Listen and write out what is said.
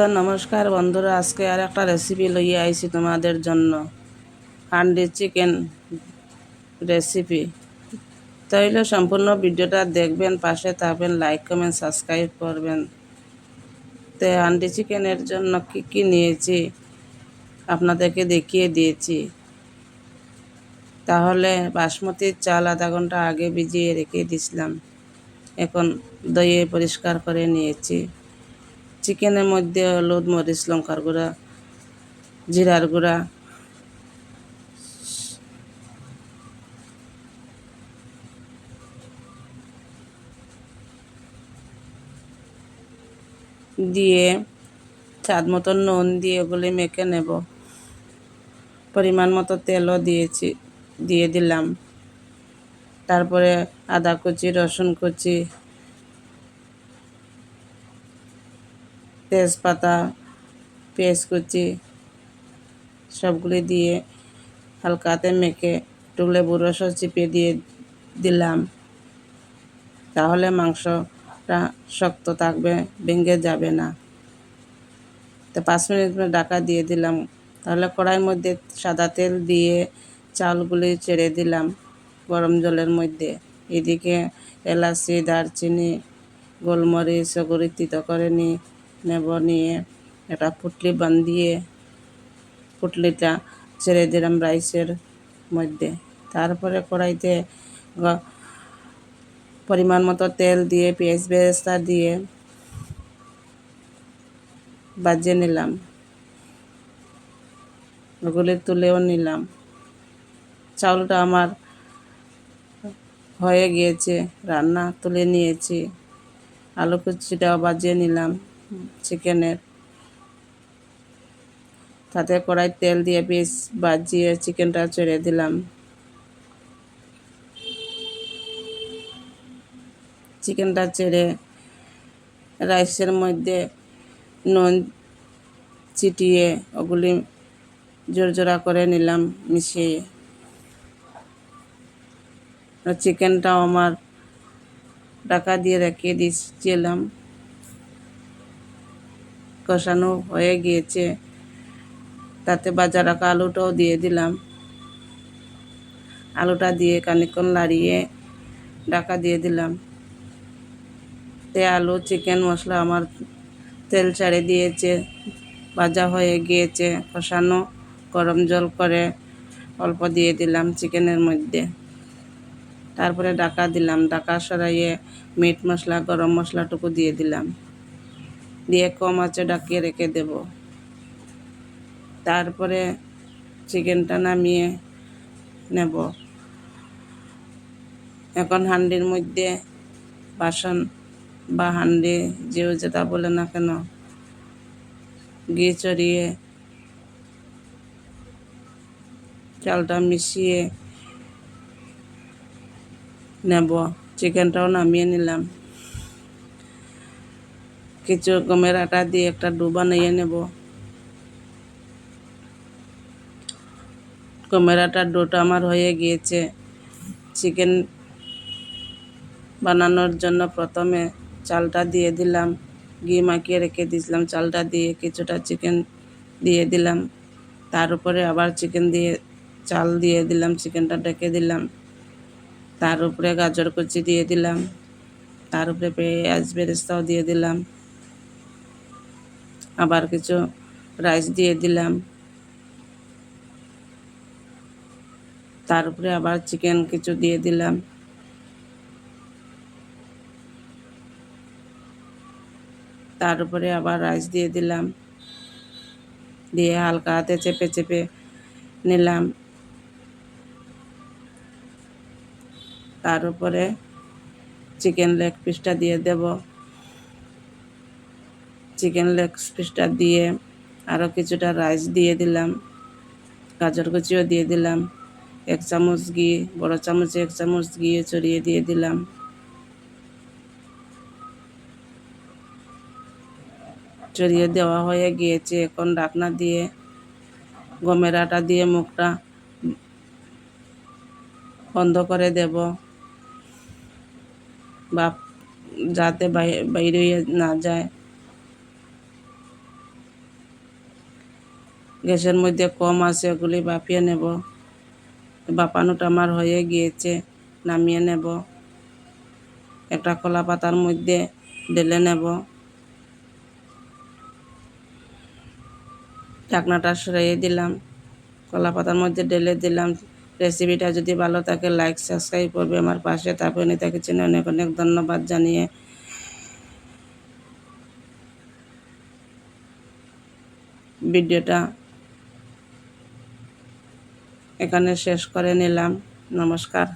তো নমস্কার বন্ধুরা, আজকে আর একটা রেসিপি লইয়ে আইছি তোমাদের জন্য। হান্ডি চিকেন রেসিপি তাইলে সম্পূর্ণ ভিডিওটা দেখবেন, পাশে থাকবেন লাইক কমেন্ট সাবস্ক্রাইব করবেন। তো হান্ডি চিকেনের জন্য কি কি নিয়েছি, আপনাদেরকে দেখিয়ে দিয়েছি। তাহলে বাসমতির চাল আধা ঘণ্টা আগে ভিজিয়ে রেখে দিছিলাম। এখন দইয়ে পরিষ্কার করে নিয়েছি। চিকেনের মধ্যে হলুদ, মরিচ, লঙ্কার গুঁড়া, জিরার গুঁড়া। দিয়ে স্বাদ মতো নুন দিয়ে ওগুলি মেখে নেব। পরিমাণ মতো তেলও দিয়েছি, দিয়ে দিলাম। তারপরে আদা কুচি, রসুন কুচি তেজপাতা পেঁয়াজ কুচি সবগুলি দিয়ে হালকাতে মেখে একটু লেবু রসও চিপে দিয়ে দিলাম। তাহলে মাংসটা শক্ত থাকবে, ভেঙে যাবে না। তো পাঁচ মিনিট ঢাকা দিয়ে দিলাম। তাহলে কড়াইয়ের মধ্যে সাদা তেল দিয়ে চালগুলি ছেড়ে দিলাম গরম জলের মধ্যে। এদিকে এলাচি, দারচিনি, গোলমরিচ তিতো করে নিয়ে নেব, নিয়ে একটা পুটলি বান্ধিয়ে পুটলিটা ছেড়ে দিলাম রাইসের মধ্যে। তারপরে কড়াইতে পরিমাণ মতো তেল দিয়ে, পেঁয়াজ বেরেস্তা দিয়ে বাজিয়ে নিলাম। ওগুলি তুলেও নিলাম। চাউলটা আমার হয়ে গিয়েছে, রান্না তুলে নিয়েছি। আলু কুচিটাও বাজিয়ে নিলাম। চিকেনের। তাতে কড়াই তেল দিয়ে পিস বাজিয়ে চিকেনটা ছেড়ে দিলাম। চিকেনটা ছেড়ে রাইসের মধ্যে নুন চিটিয়ে ওগুলি জোরজোড়া করে নিলাম মিশিয়ে। চিকেনটাও আমার ঢাকা দিয়ে রেখে দিয়েছিলাম কষানো হয়ে গিয়েছে। তাতে বাজার রাখা আলুটাও দিয়ে দিলাম। আলুটা দিয়ে খানিক্ষণ লাড়িয়ে ডাকা দিয়ে দিলাম। তে আলু, চিকেন মশলা আমার তেল ছাড়ে দিয়েছে, ভাজা হয়ে গিয়েছে। কষানো গরম জল করে অল্প দিয়ে দিলাম চিকেনের মধ্যে। তারপরে ডাকা দিলাম। ডাকা সরাইয়ে মিট মশলা, গরম মশলাটুকু দিয়ে দিলাম। দিয়ে কম আছে ডাকিয়ে রেখে দেব। তারপরে চিকেনটা নামিয়ে নেব। এখন হান্ডির মধ্যে বাসন বা হান্ডি যেও যেটা বলে না কেন, ঘি চড়িয়ে চালটা মিশিয়ে নেব। চিকেনটাও নামিয়ে নিলাম। কিছু গমের আটা দিয়ে একটা ডু বানিয়ে নেব। গমের আটার ডোটা আমার হয়ে গিয়েছে। চিকেন বানানোর জন্য প্রথমে চালটা দিয়ে দিলাম। ঘি মাখিয়ে রেখে দিয়েছিলাম চালটা দিয়ে, কিছুটা চিকেন দিয়ে দিলাম। তার উপরে আবার চিকেন দিয়ে, চাল দিয়ে দিলাম, চিকেনটা ডেকে দিলাম। তার উপরে গাজর কুচি দিয়ে দিলাম। তার উপরে পেঁয়াজ, বেরেস্তাও দিয়ে দিলাম। আবার কিছু রাইস দিয়ে দিলাম। তার উপরে আবার চিকেন কিছু দিয়ে দিলাম। তার উপরে আবার রাইস দিয়ে দিলাম। দিয়ে হালকা হাতে চেপে চেপে নিলাম। তার উপরে চিকেন লেগ পিসটা দিয়ে দেব। চিকেন লেগ পিসটা দিয়ে আরও কিছুটা রাইস দিয়ে দিলাম, গাজর কুচিও দিয়ে দিলাম, এক চামচ ঘি, বড় চামচে এক চামচ ঘি চড়িয়ে দিয়ে দিলাম। চড়িয়ে দেওয়া হয়ে গিয়েছে, এখন ডাকনা দিয়ে, গমের আটা দিয়ে মুখটা বন্ধ করে দেব। বা যাতে বাইরে না যায় গ্যাসের মধ্যে কম আছে, ওগুলি বাপিয়ে নেব। বাপানোটা আমার হয়ে গিয়েছে, নামিয়ে নেব। একটা কলা পাতার মধ্যে ঢেলে নেব। ঢাকনাটা সরিয়ে দিলাম। কলা পাতার মধ্যে ঢেলে দিলাম। রেসিপিটা যদি ভালো থাকে, লাইক, সাবস্ক্রাইব করবে আমার পাশে তারপরে নিতে কিচেনে অনেক অনেক ধন্যবাদ জানিয়ে। ভিডিওটা এখানে শেষ করে নিলাম। নমস্কার।